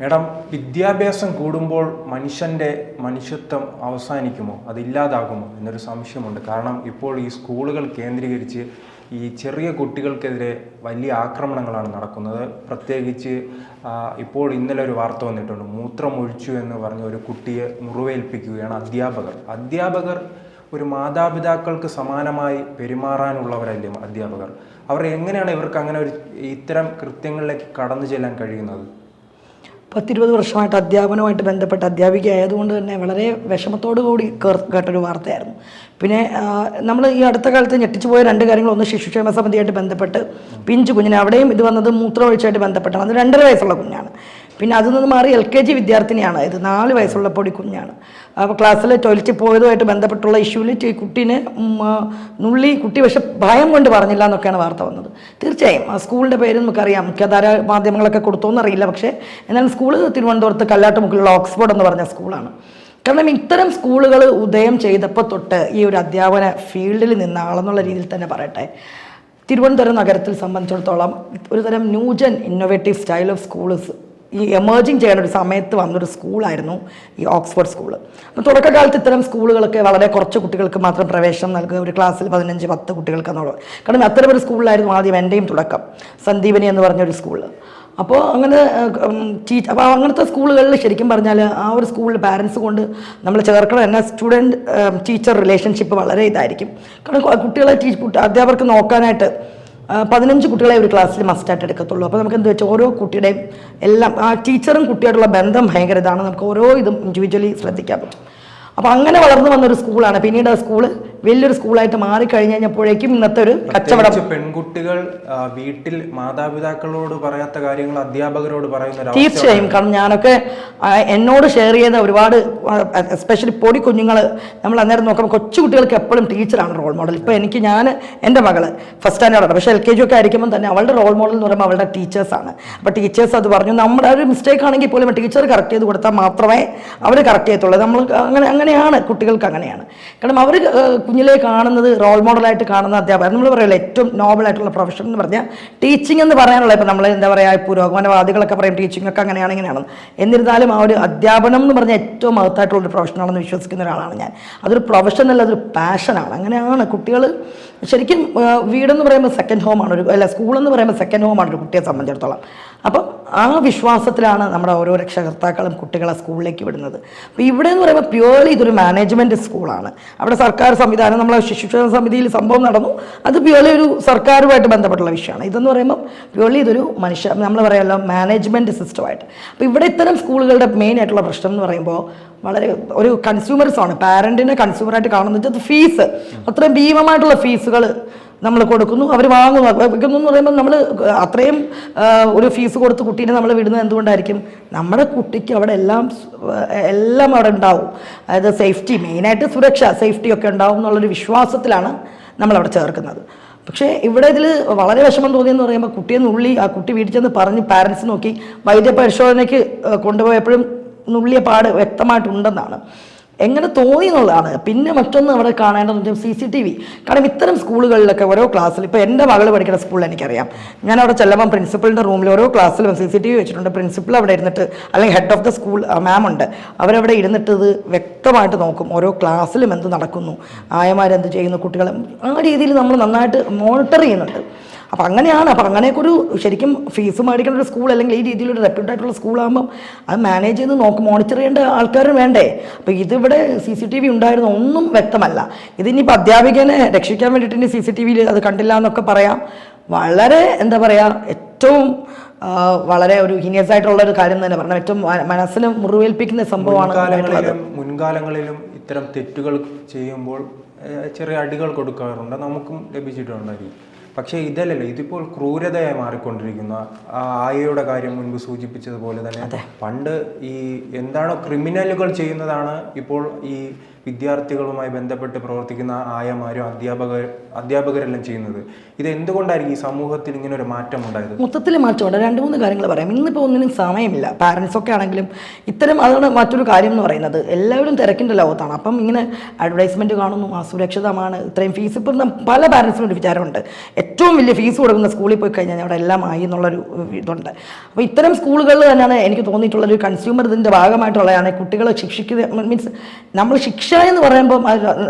Madam വിദ്യാഭ്യാസം കൂടുമ്പോൾ മനുഷ്യന്റെ മനുഷ്യത്വം അവസാനിക്കുമോ? അതില്ലാതാകുമോ? എന്നൊരു സംശയമുണ്ട്. കാരണം ഇപ്പോൾ ഈ സ്കൂളുകൾ കേന്ദ്രീകരിച്ച് ഈ ചെറിയ കുട്ടികൾക്കെതിരെ വലിയ ആക്രമണങ്ങളാണ് നടക്കുന്നത്. പ്രത്യേകിച്ച് ഇപ്പോൾ ഇന്നലെ ഒരു വാർത്ത വന്നിട്ടുണ്ട്. മൂത്രമൊഴിച്ചു എന്ന് പറഞ്ഞ ഒരു കുട്ടിയെ മുറിവേൽപ്പിക്കുകയാണ് അധ്യാപകർ. അധ്യാപകർ ഒരു മാതാപിതാക്കൾക്ക് സമാനമായി പെരുമാറാനുള്ളവരല്ലേ അധ്യാപകർ? അവർ എങ്ങനെയാണ് ഇവർക്ക് അങ്ങനെ ഒരു ഇത്തരം കൃത്യങ്ങളിലേക്ക് കടന്നു ചെല്ലാൻ കഴിയുന്നത്? പത്തിരുപത് വർഷമായിട്ട് അധ്യാപനവുമായിട്ട് ബന്ധപ്പെട്ട അധ്യാപിക ആയതുകൊണ്ട് തന്നെ വളരെ വിഷമത്തോടു കൂടി കേട്ടൊരു വാർത്തയായിരുന്നു. പിന്നെ നമ്മൾ ഈ അടുത്ത കാലത്ത് ഞെട്ടിച്ചു പോയ രണ്ട് കാര്യങ്ങൾ ഒന്ന് ശിശുക്ഷേമ സമിതിയായിട്ട് ബന്ധപ്പെട്ട് പിഞ്ചു കുഞ്ഞിന് അവിടെയും ഇത് വന്നത് മൂത്രമൊഴിച്ചായിട്ട് ബന്ധപ്പെട്ടാണ്. അത് രണ്ടര വയസ്സുള്ള കുഞ്ഞാണ്. പിന്നെ അതിൽ നിന്ന് മാറി എൽ കെ ജി വിദ്യാർത്ഥിനിയാണ്. ഇത് നാല് വയസ്സുള്ള പൊടി കുഞ്ഞാണ്. അപ്പോൾ ക്ലാസ്സിൽ ടോയ്ലറ്റിൽ പോയതുമായിട്ട് ബന്ധപ്പെട്ടുള്ള ഇഷ്യൂവിൽ ഈ കുട്ടീനെ നുള്ളി കുട്ടി പക്ഷെ ഭയം കൊണ്ട് പറഞ്ഞില്ല എന്നൊക്കെയാണ് വാർത്ത വന്നത്. തീർച്ചയായും ആ സ്കൂളിന്റെ പേര് നമുക്കറിയാം. മുഖ്യധാര മാധ്യമങ്ങളൊക്കെ കൊടുത്തോന്നറിയില്ല പക്ഷേ എന്നാലും സ്കൂൾ തിരുവനന്തപുരത്ത് കല്ലാട്ടുമുക്കിലുള്ള ഓക്സ്ഫോർഡ് എന്ന് പറഞ്ഞ സ്കൂളാണ്. കാരണം ഇത്തരം സ്കൂളുകൾ ഉദയം ചെയ്തപ്പോൾ തൊട്ട് ഈ ഒരു അധ്യാപന ഫീൽഡിൽ നിന്ന ആളെന്നുള്ള രീതിയിൽ തന്നെ പറയട്ടെ. തിരുവനന്തപുരം നഗരത്തിൽ സംബന്ധിച്ചിടത്തോളം ഒരുതരം new gen innovative style of schools ഈ എമേർജിങ് ചെയ്യുന്ന ഒരു സമയത്ത് വന്നൊരു സ്കൂളായിരുന്നു ഈ ഓക്സ്ഫോർഡ് സ്കൂൾ അപ്പോൾ തുടക്കകാലത്ത് ഇത്തരം സ്കൂളുകളൊക്കെ വളരെ കുറച്ച് കുട്ടികൾക്ക് മാത്രം പ്രവേശനം നൽകുക ഒരു ക്ലാസ്സിൽ പതിനഞ്ച് പത്ത് കുട്ടികൾക്ക് എന്നുള്ളത് കാരണം അത്തരം ഒരു സ്കൂളിലായിരുന്നു ആദ്യം എന്റെയും തുടക്കം സന്ദീപനി എന്ന് പറഞ്ഞൊരു സ്കൂൾ അപ്പോൾ അങ്ങനെ ടീച്ച് അപ്പോൾ അങ്ങനത്തെ സ്കൂളുകളിൽ ശരിക്കും പറഞ്ഞാൽ ആ ഒരു സ്കൂളിൽ പാരൻസ് കൊണ്ട് നമ്മൾ ചേർക്കണം എന്നാൽ സ്റ്റുഡന്റ് ടീച്ചർ റിലേഷൻഷിപ്പ് വളരെ ഇതായിരിക്കും. കാരണം കുട്ടികളെ ടീച്ച് അധ്യാപകർക്ക് നോക്കാനായിട്ട് പതിനഞ്ച് കുട്ടികളെ ഒരു ക്ലാസ്സിൽ മസ്റ്റായിട്ട് എടുക്കത്തുള്ളൂ. അപ്പോൾ നമുക്ക് എന്താ വെച്ചാൽ ഓരോ കുട്ടിയുടെയും എല്ലാം ആ ടീച്ചറും കുട്ടിയായിട്ടുള്ള ബന്ധം ഭയങ്കര ഇതാണ്. നമുക്ക് ഓരോ ഇതും ഇൻഡിവിജ്വലി ശ്രദ്ധിക്കാൻ പറ്റും. അപ്പോൾ അങ്ങനെ വളർന്നു വന്നൊരു സ്കൂളാണ്. പിന്നീട് ആ സ്കൂൾ വലിയൊരു സ്കൂളായിട്ട് മാറിക്കഴിഞ്ഞ് കഴിഞ്ഞപ്പോഴേക്കും ഇന്നത്തെ ഒരു കച്ചവടം പെൺകുട്ടികൾ വീട്ടിൽ മാതാപിതാക്കളോട് പറയാത്ത കാര്യങ്ങൾ അധ്യാപകരോട് പറയുന്ന തീർച്ചയായും. കാരണം ഞാനൊക്കെ എന്നോട് ഷെയർ ചെയ്ത ഒരുപാട് എസ്പെഷ്യലി പൊടി കുഞ്ഞുങ്ങൾ നമ്മൾ അന്നേരം നോക്കുമ്പോൾ കൊച്ചു കുട്ടികൾക്ക് എപ്പോഴും ടീച്ചറാണ് റോൾ മോഡൽ ഇപ്പോൾ എനിക്ക് ഞാൻ എന്റെ മകൾ ഫസ്റ്റ് സ്റ്റാൻഡേർഡാണ് പക്ഷേ എൽ കെ ജി ഒക്കെ ആയിരിക്കുമ്പോൾ തന്നെ അവളുടെ റോൾ മോഡൽ എന്ന് പറയുമ്പോൾ അവളുടെ ടീച്ചേഴ്സാണ് അപ്പോൾ ടീച്ചേഴ്സ് അത് പറഞ്ഞു നമ്മുടെ ഒരു മിസ്റ്റേക്ക് ആണെങ്കിൽ പോലും ടീച്ചർ കറക്റ്റ് ചെയ്ത് കൊടുത്താൽ മാത്രമേ അവർ കറക്റ്റ് ചെയ്യത്തുള്ളൂ. നമ്മൾ അങ്ങനെ അങ്ങനെ അങ്ങനെയാണ് കുട്ടികൾക്ക് അങ്ങനെയാണ്. കാരണം അവർ കുഞ്ഞിലെ കാണുന്നത് റോൾ മോഡലായിട്ട് കാണുന്ന അധ്യാപകർ നമ്മൾ പറയല്ലോ ഏറ്റവും നോബലായിട്ടുള്ള പ്രൊഫഷൻ എന്ന് പറഞ്ഞാൽ ടീച്ചിങ് എന്ന് പറയാനുള്ള ഇപ്പോൾ നമ്മൾ എന്താ പറയുക പുരോഗമനവാദികളൊക്കെ പറയും ടീച്ചിങ് ഒക്കെ അങ്ങനെയാണ് ഇങ്ങനെയാണ്. എന്നിരുന്നാലും ആ ഒരു അധ്യാപനം എന്ന് പറഞ്ഞാൽ ഏറ്റവും മഹത്തായിട്ടുള്ളൊരു പ്രൊഫഷനാണെന്ന് വിശ്വസിക്കുന്ന ഒരാളാണ് ഞാൻ. അതൊരു പ്രൊഫഷനല്ല അതൊരു പാഷനാണ് അങ്ങനെയാണ് കുട്ടികൾ ശരിക്കും വീടെന്ന് പറയുമ്പോൾ സെക്കൻഡ് ഹോമാണ് ഒരു അല്ല സ്കൂളെന്ന് പറയുമ്പോൾ സെക്കൻഡ് ഹോമാണ് ഒരു കുട്ടിയെ സംബന്ധിച്ചിടത്തോളം. അപ്പം ആ വിശ്വാസത്തിലാണ് നമ്മുടെ ഓരോ രക്ഷകർത്താക്കളും കുട്ടികളെ സ്കൂളിലേക്ക് വിടുന്നത്. അപ്പോൾ ഇവിടെ എന്ന് പറയുമ്പോൾ പ്യുവർലി ഇതൊരു മാനേജ്മെന്റ് സ്കൂളാണ്. അവിടെ സർക്കാർ സംവിധാനം നമ്മളെ ശിശുക്ഷേമ സമിതിയിൽ സംഭവം നടന്നു. അത് പ്യുവർലി ഒരു സർക്കാരുമായിട്ട് ബന്ധപ്പെട്ടുള്ള വിഷയമാണ്. ഇതെന്ന് പറയുമ്പോൾ പ്യുവർലി ഇതൊരു മനുഷ്യ നമ്മൾ പറയാമല്ലോ മാനേജ്മെന്റ് സിസ്റ്റമായിട്ട് അപ്പോൾ ഇവിടെ ഇത്തരം സ്കൂളുകളുടെ മെയിൻ ആയിട്ടുള്ള പ്രശ്നം എന്ന് പറയുമ്പോൾ വളരെ ഒരു കൺസ്യൂമേഴ്സാണ് പാരന്റിനെ കൺസ്യൂമറായിട്ട് കാണുന്നത് ഫീസ് അത്രയും ഭീമമായിട്ടുള്ള ഫീസുകൾ നമ്മൾ കൊടുക്കുന്നു. അവർ വാങ്ങുന്നു. വെക്കുന്നു എന്ന് പറയുമ്പോൾ നമ്മൾ അത്രയും ഒരു ഫീസ് കൊടുത്ത് കുട്ടീനെ നമ്മൾ വിടുന്നത് എന്തുകൊണ്ടായിരിക്കും? നമ്മുടെ കുട്ടിക്ക് അവിടെ എല്ലാം എല്ലാം അവിടെ ഉണ്ടാവും. അതായത് സേഫ്റ്റി മെയിനായിട്ട് സുരക്ഷ സേഫ്റ്റി ഒക്കെ ഉണ്ടാവും എന്നുള്ളൊരു വിശ്വാസത്തിലാണ് നമ്മളവിടെ ചേർക്കുന്നത്. പക്ഷേ ഇവിടെ ഇതിൽ വളരെ വിഷമം തോന്നിയെന്ന് പറയുമ്പോൾ കുട്ടിയെ നുള്ളി ആ കുട്ടി വീട്ടിൽ ചെന്ന് പറഞ്ഞ് പാരൻസ് നോക്കി വൈദ്യ പരിശോധനയ്ക്ക് കൊണ്ടുപോയപ്പോഴും നുള്ളിയ പാട് വ്യക്തമായിട്ടുണ്ടെന്നാണ്. എങ്ങനെ തോന്നി എന്നുള്ളതാണ്. പിന്നെ മറ്റൊന്ന് അവിടെ കാണേണ്ടതെന്ന് വെച്ചാൽ സി സി ടി വി. കാരണം ഇത്തരം സ്കൂളുകളിലൊക്കെ ഓരോ ക്ലാസ്സിൽ ഇപ്പോൾ എന്റെ മകൾ പഠിക്കുന്ന സ്കൂളിൽ എനിക്കറിയാം. ഞാൻ അവിടെ ചെല്ലുമ്പോൾ പ്രിൻസിപ്പളിന്റെ റൂമിൽ ഓരോ ക്ലാസ്സിലും സി സി ടി വി വെച്ചിട്ടുണ്ട്. പ്രിൻസിപ്പൾ അവിടെ ഇരുന്നിട്ട് അല്ലെങ്കിൽ head of the school ma'am ഉണ്ട്. അവരവിടെ ഇരുന്നിട്ട് ഇത് വ്യക്തമായിട്ട് നോക്കും. ഓരോ ക്ലാസ്സിലും എന്ത് നടക്കുന്നു. ആയമാരെന്ത് ചെയ്യുന്നു കുട്ടികളെ ആ രീതിയിൽ നമ്മൾ നന്നായിട്ട് മോണിറ്റർ ചെയ്യുന്നുണ്ട്. അപ്പം അങ്ങനെയാണ്. അപ്പം അങ്ങനെയൊക്കെ ഒരു ശരിക്കും ഫീസ് മേടിക്കുന്ന ഒരു സ്കൂൾ അല്ലെങ്കിൽ ഈ രീതിയിലൊരു റെപ്യൂട്ട് ആയിട്ടുള്ള സ്കൂളാകുമ്പം അത് മാനേജ് ചെയ്ത് നോക്ക് മോണിറ്റർ ചെയ്യേണ്ട ആൾക്കാർ വേണ്ടേ? അപ്പോൾ ഇതിവിടെ സി സി ടി വി ഉണ്ടായിരുന്നു. ഒന്നും വ്യക്തമല്ല. ഇതിനിപ്പോൾ അധ്യാപികനെ രക്ഷിക്കാൻ വേണ്ടിയിട്ട് ഇനി സി സി ടി വിയിൽ അത് കണ്ടില്ല എന്നൊക്കെ പറയാം. വളരെ എന്താ പറയുക ഏറ്റവും വളരെ ഒരു ഹീനിയസ് ആയിട്ടുള്ള ഒരു കാര്യം തന്നെ പറഞ്ഞു ഏറ്റവും മനസ്സിന് മുറിവേൽപ്പിക്കുന്ന സംഭവമാണ് മുൻകാലങ്ങളിലും ഇത്തരം തെറ്റുകൾ ചെയ്യുമ്പോൾ ചെറിയ അടികൾ കൊടുക്കാറുണ്ട്. നമുക്കും ലഭിച്ചിട്ടുണ്ടായിരിക്കും. പക്ഷേ ഇതല്ലല്ലോ ഇതിപ്പോൾ ക്രൂരതയായി മാറിക്കൊണ്ടിരിക്കുന്ന. ആ ആയയുടെ കാര്യം മുൻപ് സൂചിപ്പിച്ചതുപോലെ തന്നെ പണ്ട് ഈ എന്താണോ ക്രിമിനലുകൾ ചെയ്യുന്നതാണ് ഇപ്പോൾ ഈ വിദ്യാർത്ഥികളുമായി ബന്ധപ്പെട്ട് പ്രവർത്തിക്കുന്ന ആയമാരും അധ്യാപകർ അധ്യാപകരെല്ലാം ചെയ്യുന്നത്. ഇത് എന്തുകൊണ്ടായിരിക്കും ഈ സമൂഹത്തിൽ ഇങ്ങനെ ഒരു മാറ്റം ഉണ്ടായത് മൊത്തത്തിൽ മാറ്റമുണ്ട്. രണ്ട് മൂന്ന് കാര്യങ്ങൾ പറയാം. ഇന്നിപ്പോൾ ഒന്നിനും സമയമില്ല. പാരൻസ് ഒക്കെ ആണെങ്കിലും ഇത്തരം അതാണ് മറ്റൊരു കാര്യം എന്ന് പറയുന്നത്. എല്ലാവരും തിരക്കിന്റെ ലോകത്താണ്. അപ്പം ഇങ്ങനെ അഡ്വർടൈസ്മെന്റ് കാണുന്നു അസുരക്ഷിതമാണ് ഇത്രയും ഫീസ് ഇപ്പം പല പാരൻസിനും ഒരു വിചാരമുണ്ട്. ഏറ്റവും വലിയ ഫീസ് കൊടുക്കുന്ന സ്കൂളിൽ പോയി കഴിഞ്ഞാൽ അവിടെ എല്ലാം ആയി എന്നുള്ളൊരു ഇതുണ്ട്. അപ്പോൾ ഇത്തരം സ്കൂളുകളിൽ തന്നെയാണ് എനിക്ക് തോന്നിയിട്ടുള്ളൊരു കൺസ്യൂമർ ഇതിന്റെ ഭാഗമായിട്ടുള്ളതാണ്. കുട്ടികളെ ശിക്ഷിക്കുക മീൻസ് നമ്മൾ ശിക്ഷ എന്ന് പറയുമ്പോൾ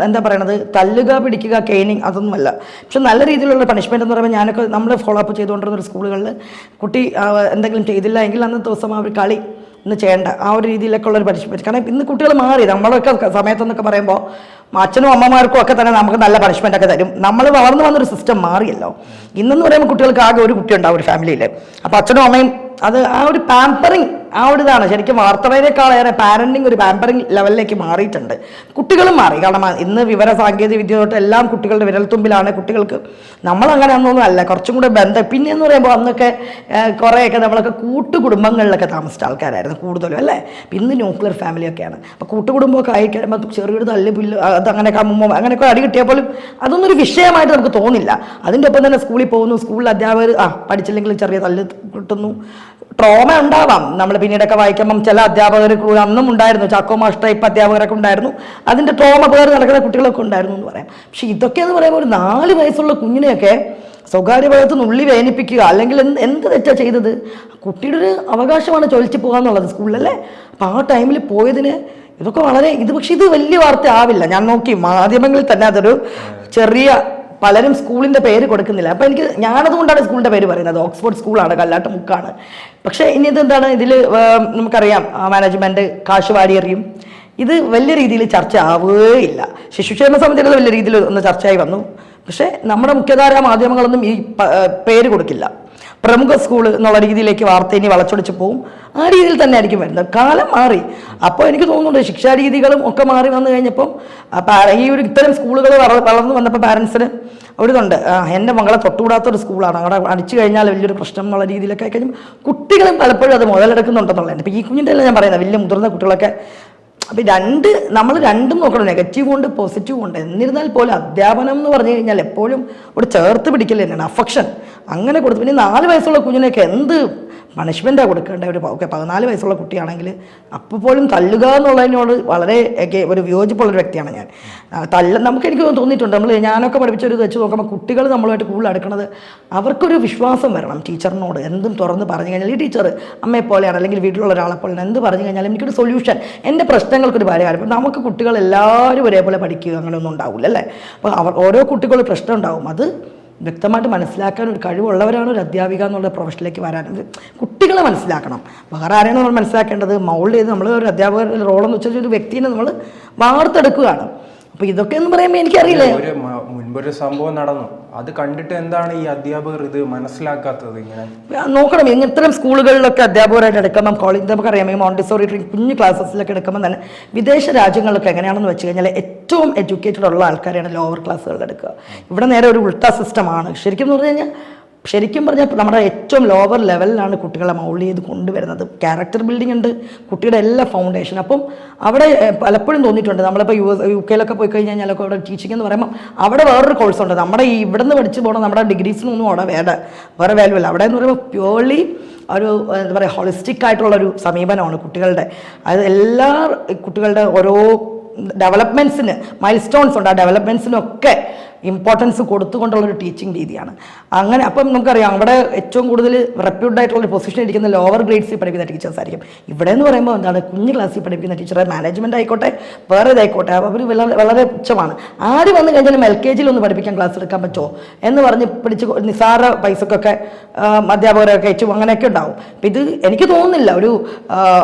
എന്താ പറയണത്? തല്ലുക പിടിക്കുക കെയിനിങ് അതൊന്നുമല്ല. പക്ഷെ നല്ല രീതിയിലുള്ള പണിഷ്മെന്റ് എന്ന് പറയുമ്പോൾ ഞാനൊക്കെ നമ്മൾ ഫോളോ അപ്പ് ചെയ്തുകൊണ്ടിരുന്ന ഒരു സ്കൂളുകളിൽ കുട്ടി എന്തെങ്കിലും ചെയ്തില്ല എങ്കിൽ അന്നത്തെ ദിവസം അവർ കളി ഇന്ന് ചെയ്യേണ്ട. ആ ഒരു രീതിയിലൊക്കെ ഉള്ളൊരു പണിഷ്മെന്റ് കാരണം ഇന്ന് കുട്ടികൾ മാറി. നമ്മളൊക്കെ സമയത്തെന്നൊക്കെ പറയുമ്പോൾ അച്ഛനും അമ്മമാർക്കും ഒക്കെ തന്നെ നമുക്ക് നല്ല പണിഷ്മെന്റ് ഒക്കെ തരും. നമ്മൾ വളർന്നു വന്നൊരു സിസ്റ്റം മാറിയല്ലോ. ഇന്നെന്ന് പറയുമ്പോൾ കുട്ടികൾക്ക് ആകെ ഒരു കുട്ടി ഉണ്ടാവും ഒരു ഫാമിലിയിൽ അപ്പോൾ അച്ഛനും അമ്മയും അത് ആ ഒരു പാമ്പറിങ് ആ ഒരു ഇതാണ്. ശരിക്കും വാർത്തകളേക്കാളേറെ പാരന്റിങ് ഒരു പാമ്പറിങ് ലെവലിലേക്ക് മാറിയിട്ടുണ്ട്. കുട്ടികളും മാറി. കാരണം ഇന്ന് വിവര സാങ്കേതിക വിദ്യ തൊട്ട് എല്ലാം കുട്ടികളുടെ വിരൽത്തുമ്പിലാണ്. കുട്ടികൾക്ക് നമ്മളങ്ങനെ അന്നൊന്നും അല്ല. കുറച്ചും കൂടെ ബന്ധം. പിന്നെ എന്ന് പറയുമ്പോൾ അന്നൊക്കെ കുറേയൊക്കെ നമ്മളൊക്കെ കൂട്ടുകുടുംബങ്ങളിലൊക്കെ താമസിച്ച ആൾക്കാരായിരുന്നു കൂടുതലും അല്ലേ? ഇന്ന് ന്യൂക്ലിയർ ഫാമിലിയൊക്കെയാണ് അപ്പോൾ കൂട്ടുകുടുംബമൊക്കെ ആയി കഴിയുമ്പോൾ ചെറിയൊരു തല്ല് പുല്ല് അത് അങ്ങനെ കമ്മുമ്പോൾ അങ്ങനെയൊക്കെ അടി കിട്ടിയാൽ പോലും അതൊന്നും ഒരു വിഷയമായിട്ട് നമുക്ക് തോന്നില്ല. അതിന്റെ ഒപ്പം തന്നെ സ്കൂളിൽ പോകുന്നു. സ്കൂളിൽ അധ്യാപകർ ആ പഠിച്ചില്ലെങ്കിൽ ചെറിയ തല്ല് കിട്ടുന്നു. ട്രോമ ഉണ്ടാവാം. നമ്മൾ പിന്നീടൊക്കെ വായിക്കുമ്പം ചില അധ്യാപകർ അന്നും ഉണ്ടായിരുന്നു ചാക്കോ മാഷ് ടൈപ്പ് അധ്യാപകരൊക്കെ ഉണ്ടായിരുന്നു. അതിന്റെ ട്രോമ പേര് നടക്കുന്ന കുട്ടികളൊക്കെ ഉണ്ടായിരുന്നു എന്ന് പറയാം. പക്ഷെ ഇതൊക്കെ എന്ന് പറയുമ്പോൾ ഒരു നാല് വയസ്സുള്ള കുഞ്ഞിനെയൊക്കെ സ്വകാര്യ ഭാഗത്ത് ഉള്ളി വേദനിപ്പിക്കുക അല്ലെങ്കിൽ എന്ത് എന്ത് തെറ്റാ ചെയ്തത്? കുട്ടിയുടെ ഒരു അവകാശമാണ് ചൊലിച്ച് പോകാന്നുള്ളത് സ്കൂളിലല്ലേ? അപ്പം ആ ടൈമിൽ പോയതിന് ഇതൊക്കെ വളരെ ഇത് പക്ഷേ ഇത് വലിയ വാർത്ത ആവില്ല. ഞാൻ നോക്കി മാധ്യമങ്ങളിൽ തന്നെ അതൊരു ചെറിയ പലരും സ്കൂളിന്റെ പേര് കൊടുക്കുന്നില്ല. അപ്പോൾ എനിക്ക് ഞാനതുകൊണ്ടാണ് സ്കൂളിന്റെ പേര് പറയുന്നത്. ഓക്സ്ഫോർഡ് സ്കൂളാണ് കല്ലാട്ട് മുക്കാണ്. പക്ഷേ ഇനി ഇതെന്താണ് ഇതിൽ നമുക്കറിയാം മാനേജ്മെന്റ് കാശ് വാരിയെറിയും ഇത് വലിയ രീതിയിൽ ചർച്ച ആവുകയില്ല. ശിശുക്ഷേമ സമിതിയുടെ വലിയ രീതിയിൽ ഒന്ന് ചർച്ചയായി വന്നു. പക്ഷേ നമ്മുടെ മുഖ്യധാരാ മാധ്യമങ്ങളൊന്നും ഈ പേര് കൊടുക്കില്ല. പ്രമുഖ സ്കൂൾ എന്നുള്ള രീതിയിലേക്ക് വാർത്ത ഇനി വളച്ചൊടിച്ച് പോവും. ആ രീതിയിൽ തന്നെ ആയിരിക്കും വരുന്നത്. കാലം മാറി. അപ്പോൾ എനിക്ക് തോന്നുന്നുണ്ട് ശിക്ഷാരീതികളും ഒക്കെ മാറി വന്നു കഴിഞ്ഞപ്പം ഈ ഒരു ഇത്തരം സ്കൂളുകൾ വളർന്നു വന്നപ്പോൾ പാരൻസിന് ഒരു ഇതുണ്ട്. എന്റെ മകളെ തൊട്ടുകൂടാത്തൊരു സ്കൂളാണ് അവിടെ അടിച്ചു കഴിഞ്ഞാൽ വലിയൊരു പ്രശ്നം എന്നുള്ള രീതിയിലൊക്കെ കഴിഞ്ഞാൽ കഴിഞ്ഞും കുട്ടികളും പലപ്പോഴും അത് മുതലെടുക്കുന്നുണ്ടെന്നുള്ളത് ഇപ്പം ഈ കുഞ്ഞിന്റെ ഞാൻ പറയുന്നത് വലിയ മുതിർന്ന കുട്ടികളൊക്കെ അപ്പം രണ്ട് നമ്മൾ രണ്ടും നോക്കണം. നെഗറ്റീവ് ഉണ്ട് പോസിറ്റീവ് ഉണ്ട് എന്നിരുന്നാൽ പോലും അധ്യാപനം എന്ന് പറഞ്ഞു കഴിഞ്ഞാൽ എപ്പോഴും ഒരു ചേർത്ത് പിടിക്കൽ തന്നെയാണ്. അഫക്ഷൻ അങ്ങനെ കൊടുത്തു പിന്നെ നാല് വയസ്സുള്ള കുഞ്ഞിനൊക്കെ എന്ത് പണിഷ്മെന്റാണ് കൊടുക്കേണ്ട? ഒരു ഓക്കെ പതിനാല് വയസ്സുള്ള കുട്ടിയാണെങ്കിൽ അപ്പോൾ പോലും തള്ളുക എന്നുള്ളതിനോട് വളരെ ഒക്കെ ഒരു വിയോജിപ്പുള്ളൊരു വ്യക്തിയാണ് ഞാൻ. തല്ല നമുക്ക് എനിക്ക് തോന്നിയിട്ടുണ്ട്. നമ്മൾ ഞാനൊക്കെ പഠിപ്പിച്ചൊരു വെച്ച് നോക്കുമ്പോൾ കുട്ടികൾ നമ്മളുമായിട്ട് കൂടുതൽ അടുക്കണത് അവർക്കൊരു വിശ്വാസം വരണം ടീച്ചറിനോട്. എന്തും തുറന്ന് പറഞ്ഞു കഴിഞ്ഞാൽ ഈ ടീച്ചർ അമ്മയെ പോലെയാണ് അല്ലെങ്കിൽ വീട്ടിലുള്ള ഒരാളെ പോലെയാണ്. എന്ത് പറഞ്ഞു കഴിഞ്ഞാലും എനിക്കൊരു സൊല്യൂഷൻ എന്റെ പ്രശ്നങ്ങൾക്കൊരു പരിഹാരം. ഇപ്പം നമുക്ക് കുട്ടികൾ എല്ലാവരും ഒരേപോലെ പഠിക്കുക അങ്ങനെയൊന്നും ഉണ്ടാവില്ല അല്ലേ? അപ്പോൾ അവർ ഓരോ കുട്ടികളും പ്രശ്നം ഉണ്ടാവും. അത് വ്യക്തമായിട്ട് മനസ്സിലാക്കാൻ ഒരു കഴിവുള്ളവരാണ് ഒരു അധ്യാപിക എന്നുള്ള പ്രൊഫഷനിലേക്ക് വരാൻ. കുട്ടികളെ മനസ്സിലാക്കണം. വേറെ ആരെയാണ് നമ്മൾ മനസ്സിലാക്കേണ്ടത്? മൗൾഡ് ചെയ്ത് നമ്മൾ ഒരു അധ്യാപകരുടെ റോളെന്ന് വെച്ചാൽ ഒരു വ്യക്തിനെ നമ്മൾ വാർത്തെടുക്കുകയാണ്. അപ്പോൾ ഇതൊക്കെ എന്ന് പറയുമ്പോൾ എനിക്കറിയില്ല? മുൻപൊരു സംഭവം നടന്നു. അത് കണ്ടിട്ട് എന്താണ് ഈ അധ്യാപകർ ഇത് മനസ്സിലാക്കാത്തത് ഇങ്ങനെ? നോക്കണം. ഇത്തരം സ്കൂളുകളിലൊക്കെ അധ്യാപകരായിട്ട് എടുക്കുമ്പം കോളേജ് നമുക്കറിയാം. ഈ മോണ്ടിസോറി കുഞ്ഞു ക്ലാസ്സസിലൊക്കെ എടുക്കുമ്പോൾ തന്നെ വിദേശ രാജ്യങ്ങളിലൊക്കെ എങ്ങനെയാണെന്ന് വെച്ച് കഴിഞ്ഞാൽ ഏറ്റവും എഡ്യൂക്കേറ്റഡ് ഉള്ള ആൾക്കാരെയാണ് ലോവർ ക്ലാസ്സുകളിൽ എടുക്കുക ഇവിടെ നേരെ ഒരു ഉൾട്ടാ സിസ്റ്റമാണ് ശരിക്കും എന്ന് പറഞ്ഞു കഴിഞ്ഞാൽ ശരിക്കും പറഞ്ഞാൽ നമ്മുടെ ഏറ്റവും ലോവർ ലെവലിലാണ് കുട്ടികളെ മൗൾഡ് ചെയ്ത് കൊണ്ടുവരുന്നത്. ക്യാരക്ടർ ബിൽഡിംഗ് ഉണ്ട് കുട്ടിയുടെ എല്ലാ ഫൗണ്ടേഷൻ അപ്പം അവിടെ പലപ്പോഴും തോന്നിയിട്ടുണ്ട്. നമ്മളിപ്പോൾ യു യു കെയിലൊക്കെ പോയി കഴിഞ്ഞാലൊക്കെ അവിടെ ടീച്ചിങ് എന്ന് പറയുമ്പോൾ അവിടെ വേറൊരു കോഴ്സ് ഉണ്ട്. നമ്മുടെ ഈ ഇവിടെ നിന്ന് പഠിച്ച് പോകണം നമ്മുടെ ഡിഗ്രീസിനൊന്നും അവിടെ വേറെ വേറെ വാല്യൂ അല്ല അവിടെ എന്ന് പറയുമ്പോൾ പ്യുവർലി ഒരു എന്താ പറയുക ഹോളിസ്റ്റിക് ആയിട്ടുള്ള ഒരു സമീപനമാണ് കുട്ടികളുടെ. അത് എല്ലാ കുട്ടികളുടെ ഓരോ ഡെവലപ്മെന്റ്സിന് മൈൽ സ്റ്റോൺസ് ഉണ്ട്. ആ ഡെവലപ്മെന്റ്സിനൊക്കെ ഇമ്പോർട്ടൻസ് കൊടുത്തുകൊണ്ടുള്ള ഒരു ടീച്ചിങ് രീതിയാണ്. അങ്ങനെ അപ്പം നമുക്കറിയാം അവിടെ ഏറ്റവും കൂടുതൽ റെപ്യൂഡ് ആയിട്ടുള്ള പൊസിഷൻ ഇരിക്കുന്ന ലോവർ ഗ്രേഡ്സിൽ പഠിപ്പിക്കുന്ന ടീച്ചേഴ്സ് ആയിരിക്കും. ഇവിടെ എന്ന് പറയുമ്പോൾ എന്താണ് കുഞ്ഞു ക്ലാസ്സിൽ പഠിപ്പിക്കുന്ന ടീച്ചറെ മാനേജ്മെന്റ് ആയിക്കോട്ടെ വേറെ ഇതായിക്കോട്ടെ അവർ വളരെ വളരെ ഉച്ചമാണ് ആര് വന്നു കഴിഞ്ഞാലും എൽ കെ ജിയിൽ ഒന്ന് പഠിപ്പിക്കാൻ ക്ലാസ് എടുക്കാൻ പറ്റുമോ എന്ന് പറഞ്ഞ് പിടിച്ച് നിസാര പൈസക്കൊക്കെ അധ്യാപകരൊക്കെ അയച്ചു അങ്ങനെയൊക്കെ ഉണ്ടാവും. ഇത് എനിക്ക് തോന്നുന്നില്ല ഒരു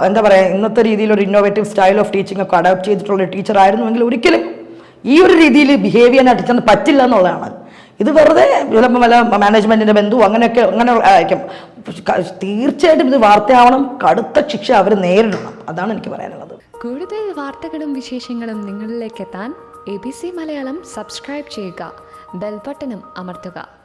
എന്താ പറയുക ഇന്നത്തെ രീതിയിൽ ഒരു ഇന്നോവേറ്റീവ് സ്റ്റൈൽ ഓഫ് ടീച്ചിങ് ഒക്കെ അഡോപ്റ്റ് ചെയ്തിട്ടുള്ള ടീച്ചർ ആയിരുന്നുവെങ്കിൽ ഒരിക്കലും ഈ ഒരു രീതിയിൽ ബിഹേവ് ചെയ്യാൻ ആ ടീച്ചറിന് പറ്റില്ല എന്നുള്ളതാണ്. ഇത് വെറുതെ ചിലപ്പോൾ വല്ല മാനേജ്മെന്റിന്റെ ബന്ധു അങ്ങനെയൊക്കെ അങ്ങനെ ആയിരിക്കും. പക്ഷെ ക- തീർച്ചയായിട്ടും ഇത് വാർത്തയാവണം. കടുത്ത ശിക്ഷ അവർ നേരിടണം. അതാണ് എനിക്ക് പറയാനുള്ളത്. കൂടുതൽ വാർത്തകളും വിശേഷങ്ങളും നിങ്ങളിലേക്ക് എത്താൻ A B C Malayalam subscribe ചെയ്യുക. ബെൽബട്ടനും അമർത്തുക.